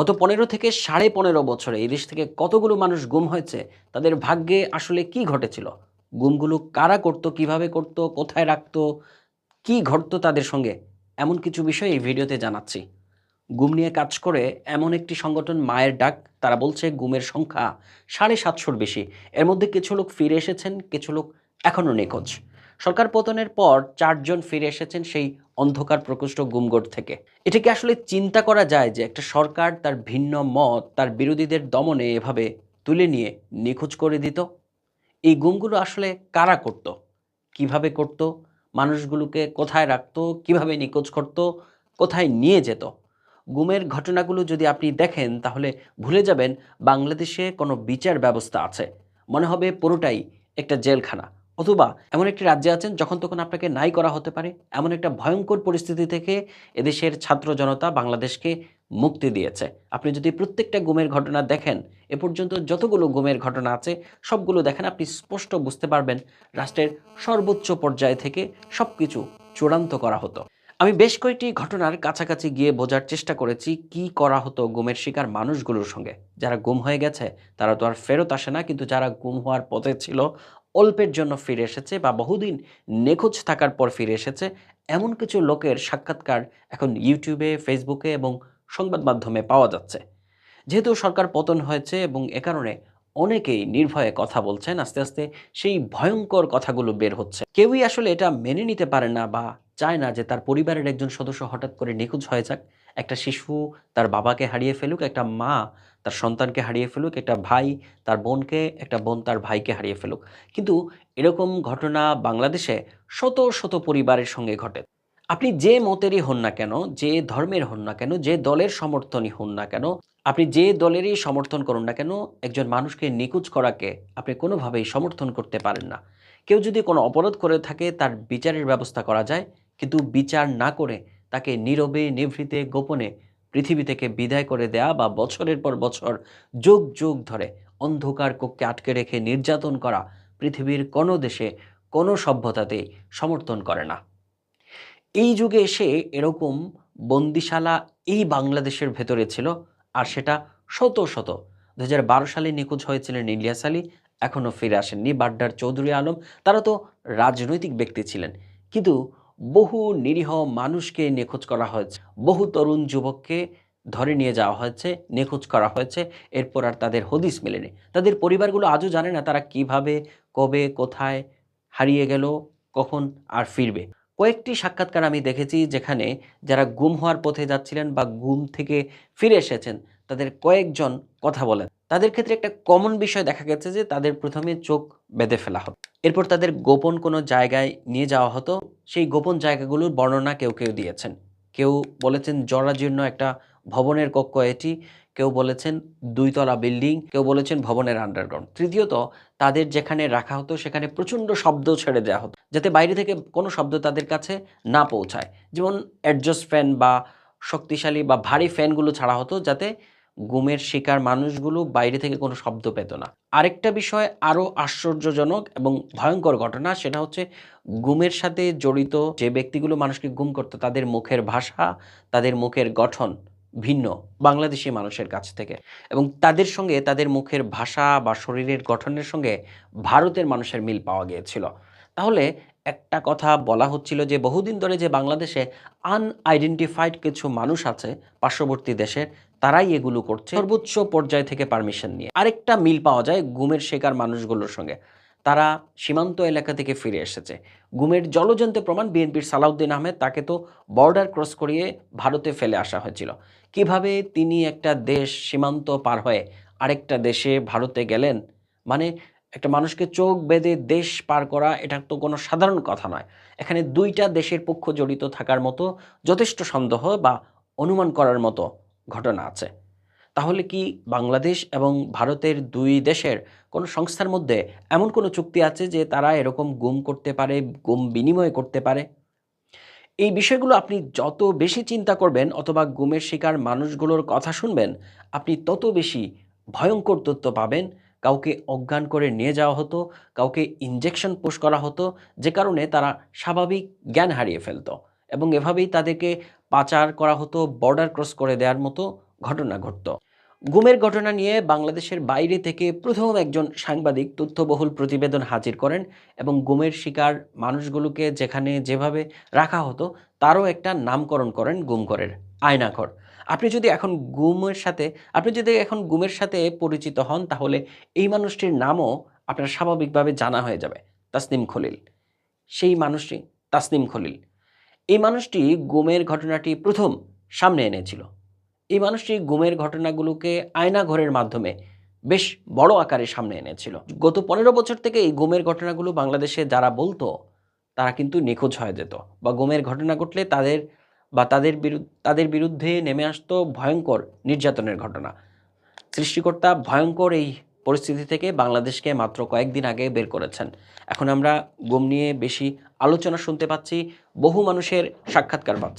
গত পনেরো থেকে সাড়ে পনেরো বছরে এই দেশ থেকে কতগুলো মানুষ গুম হয়েছে, তাদের ভাগ্যে আসলে কি ঘটেছিল? গুমগুলো কারা করত, কীভাবে করত, কোথায় রাখত, কি ঘটতো তাদের সঙ্গে? এমন কিছু বিষয় এই ভিডিওতে জানাচ্ছি। গুম নিয়ে কাজ করে এমন একটি সংগঠন মায়ের ডাক, তারা বলছে গুমের সংখ্যা সাড়ে সাতশোর বেশি। এর মধ্যে কিছু লোক ফিরে এসেছেন, কিছু লোক এখনও নিখোঁজ। সরকার পতনের পর চারজন ফিরে এসেছেন সেই অন্ধকার প্রকোষ্ঠ গুমগড় থেকে। এটা কি আসলে চিন্তা করা যায় যে একটা সরকার তার ভিন্ন মত, তার বিরোধীদের দমনে এভাবে তুলে নিয়ে নিখোঁজ করে দিত। এই গুমগুলো আসলে কারা করত? কীভাবে করত? মানুষগুলোকে কোথায় রাখত? কীভাবে নিখোঁজ করত? কোথায় নিয়ে যেত? গুমের ঘটনাগুলো যদি আপনি দেখেন, তাহলে ভুলে যাবেন, বাংলাদেশে কোনো বিচার ব্যবস্থা আছে। মনে হবে পুরোটাই একটা জেলখানা। অথবা এমন একটি রাজ্যে আছেন যখন তখন আপনাকে নাই করা হতে পারে। এমন একটা ভয়ঙ্কর পরিস্থিতি থেকে এদেশের ছাত্র জনতা বাংলাদেশকে মুক্তি দিয়েছে। আপনি যদি প্রত্যেকটা গুমের ঘটনা দেখেন, এ পর্যন্ত যতগুলো গুমের ঘটনা আছে, সবগুলো দেখেন, আপনি স্পষ্ট বুঝতে পারবেন রাষ্ট্রের সর্বোচ্চ পর্যায় থেকে সব কিছু চূড়ান্ত করা হতো। আমি বেশ কয়েকটি ঘটনার কাছাকাছি গিয়ে বোঝার চেষ্টা করেছি কি করা হতো গুমের শিকার মানুষগুলোর সঙ্গে। যারা গুম হয়ে গেছে, তারা তো আর ফেরত আসে না, কিন্তু যারা গুম হওয়ার পথে ছিল অল্পের জন্য ফিরে এসেছে বা বহুদিন নিখোঁজ থাকার পর ফিরে এসেছে, এমন কিছু লোকের সাক্ষাৎকার এখন ইউটিউবে ফেসবুকে এবং সংবাদ মাধ্যমে পাওয়া যাচ্ছে। যেহেতু সরকার পতন হয়েছে এবং এ কারণে অনেকেই নির্ভয়ে কথা বলছেন, আস্তে আস্তে সেই ভয়ঙ্কর কথাগুলো বের হচ্ছে। কেউই আসলে এটা মেনে নিতে পারে না বা চায় না যে তার পরিবারের একজন সদস্য হঠাৎ করে নিখোঁজ হয়ে যাক। একটা শিশু তার বাবাকে হারিয়ে ফেলুক, একটা মা তার সন্তানকে হারিয়ে ফেলুক, একটা ভাই তার বোনকে, একটা বোন তার ভাইকে হারিয়ে ফেলুক। কিন্তু এরকম ঘটনা বাংলাদেশে শত শত পরিবারের সঙ্গে ঘটে। আপনি যে মতেরই হন না কেন, যে ধর্মের হন না কেন, যে দলের সমর্থনই হন না কেন, আপনি যে দলেরই সমর্থন করুন না কেন, একজন মানুষকে নিখোঁজ করাকে আপনি কোনোভাবেই সমর্থন করতে পারেন না। কেউ যদি কোনো অপরাধ করে থাকে, তার বিচারের ব্যবস্থা করা যায়, কিন্তু বিচার না করে তাকে নীরবে, নিভৃতে, গোপনে পৃথিবী থেকে বিদায় করে দেয়া বা বছরের পর বছর যুগ যুগ ধরে অন্ধকার কক্ষে আটকে রেখে নির্যাতন করা পৃথিবীর কোনো দেশে কোনো সভ্যতাতেই সমর্থন করে না। এই যুগে এসে এরকম বন্দিশালা এই বাংলাদেশের ভেতরে ছিল, আর সেটা শত শত। দু হাজার বারো সালে নিখোঁজ হয়েছিলেন ইলিয়াস আলী, এখনও ফিরে আসেননি বাড্ডার চৌধুরী আলম। তারা তো রাজনৈতিক ব্যক্তি ছিলেন, কিন্তু বহু নিরীহ মানুষকে নিখোঁজ করা হয়েছে। বহু তরুণ যুবককে ধরে নিয়ে যাওয়া হয়েছে, নিখোঁজ করা হয়েছে। এরপর আর তাদের হদিস মেলেনি। তাদের পরিবারগুলো আজও জানে না তারা কীভাবে, কবে, কোথায় হারিয়ে গেল, কখন আর ফিরবে। কয়েকটি সাক্ষাৎকার আমি দেখেছি যেখানে যারা গুম হওয়ার পথে যাচ্ছিলেন বা গুম থেকে ফিরে এসেছেন, তাদের কয়েকজন কথা বলেন। তাদের ক্ষেত্রে একটা কমন বিষয় দেখা গেছে যে তাদের প্রথমে চোখ বেঁধে ফেলা হতো। এরপর তাদের গোপন কোনো জায়গায় নিয়ে যাওয়া হতো। সেই গোপন জায়গাগুলোর বর্ণনা কেউ কেউ দিয়েছেন। কেউ বলেছেন জরাজীর্ণ একটা ভবনের কক্ষ এটি, কেউ বলেছেন দুইতলা বিল্ডিং, কেউ বলেছেন ভবনের আন্ডারগ্রাউন্ড তৃতীয়ত, তাদের যেখানে রাখা হতো সেখানে প্রচণ্ড শব্দ ছেড়ে দেওয়া হতো, যাতে বাইরে থেকে কোনো শব্দ তাদের কাছে না পৌঁছায়। যেমন অ্যাডজাস্ট ফ্যান বা শক্তিশালী বা ভারী ফ্যানগুলো ছাড়া হতো, যাতে গুমের শিকার মানুষগুলো বাইরে থেকে কোনো শব্দ পেত না। আরেকটা বিষয় আরও আশ্চর্যজনক এবং ভয়ঙ্কর ঘটনা, সেটা হচ্ছে গুমের সাথে জড়িত যে ব্যক্তিগুলো মানুষকে গুম করতো, তাদের মুখের ভাষা, তাদের মুখের গঠন ভিন্ন বাংলাদেশি মানুষের কাছ থেকে এবং তাদের সঙ্গে তাদের মুখের ভাষা বা শরীরের গঠনের সঙ্গে ভারতের মানুষের মিল পাওয়া গিয়েছিল। তাহলে একটা কথা বলা হচ্ছিল যে বহুদিন ধরে যে বাংলাদেশে আনআইডেন্টিফাইড কিছু মানুষ আছে পার্শ্ববর্তী দেশের তারাই এগুলো করছে। সর্বোচ্চ পর্যায় থেকে পারমিশন নিয়ে। আরেকটা মিল পাওয়া যায় গুমের শিকার মানুষগুলোর সঙ্গে। তারা সীমান্ত এলাকা থেকে ফিরে এসেছে। গুমের জলজন্ত প্রমাণ বিএনপির সালাউদ্দিন আহমেদ, তাকে তো বর্ডার ক্রস করিয়ে ভারতে ফেলে আসা হয়েছিল। কীভাবে তিনি একটা দেশ সীমান্ত পার হয়ে আরেকটা দেশে ভারতে গেলেন? মানে একটা মানুষকে চোখ বেঁধে দেশ পার করা, এটা তো কোনো সাধারণ কথা নয়। এখানে দুইটা দেশের পক্ষ জড়িত থাকার মতো যথেষ্ট সন্দেহ বা অনুমান করার মতো ঘটনা আছে। তাহলে কি বাংলাদেশ এবং ভারতের দুই দেশের কোনো সংস্থার মধ্যে এমন কোনো চুক্তি আছে যে তারা এরকম গুম করতে পারে, গুম বিনিময় করতে পারে? এই বিষয়গুলো আপনি যত বেশি চিন্তা করবেন অথবা গুমের শিকার মানুষগুলোর কথা শুনবেন, আপনি তত বেশি ভয়ঙ্কর তথ্য পাবেন। কাউকে অজ্ঞান করে নিয়ে যাওয়া হতো, কাউকে ইনজেকশন পুশ করা হতো, যে কারণে তারা স্বাভাবিক জ্ঞান হারিয়ে ফেলতো। এবং এভাবেই তাদেরকে পাচার করা হতো বর্ডার ক্রস করে দেওয়ার মতো ঘটনা ঘটত। গুমের ঘটনা নিয়ে বাংলাদেশের বাইরে থেকে প্রথম একজন সাংবাদিক তথ্যবহুল প্রতিবেদন হাজির করেন এবং গুমের শিকার মানুষগুলোকে যেখানে যেভাবে রাখা হতো, তারও একটা নামকরণ করেন গুমঘরের আয়নাঘর। আপনি যদি এখন গুমের সাথে, আপনি যদি এখন গুমের সাথে পরিচিত হন, তাহলে এই মানুষটির নামও আপনার স্বাভাবিকভাবে জানা হয়ে যাবে। তাসনিম খলিল। সেই মানুষটি তাসনিম খলিল। এই মানুষটি গুমের ঘটনাটি প্রথম সামনে এনেছিল। এই মানুষটি গুমের ঘটনাগুলোকে আয়নাঘরের মাধ্যমে বেশ বড় আকারে সামনে এনেছিল। গত পনেরো বছর থেকে এই গুমের ঘটনাগুলো বাংলাদেশে যারা বলতো, তারা কিন্তু নিখোঁজ হয়ে যেত বা গুমের ঘটনা ঘটলে তাদের বা তাদের বিরুদ্ধে তাদের বিরুদ্ধে নেমে আসতো ভয়ঙ্কর নির্যাতনের ঘটনা। সৃষ্টিকর্তা ভয়ঙ্কর এই পরিস্থিতি থেকে বাংলাদেশকে মাত্র কয়েকদিন আগে বের করেছেন। এখন আমরা গম নিয়ে বেশি আলোচনা শুনতে পাচ্ছি, বহু মানুষের সাক্ষাৎকার পাচ্ছি।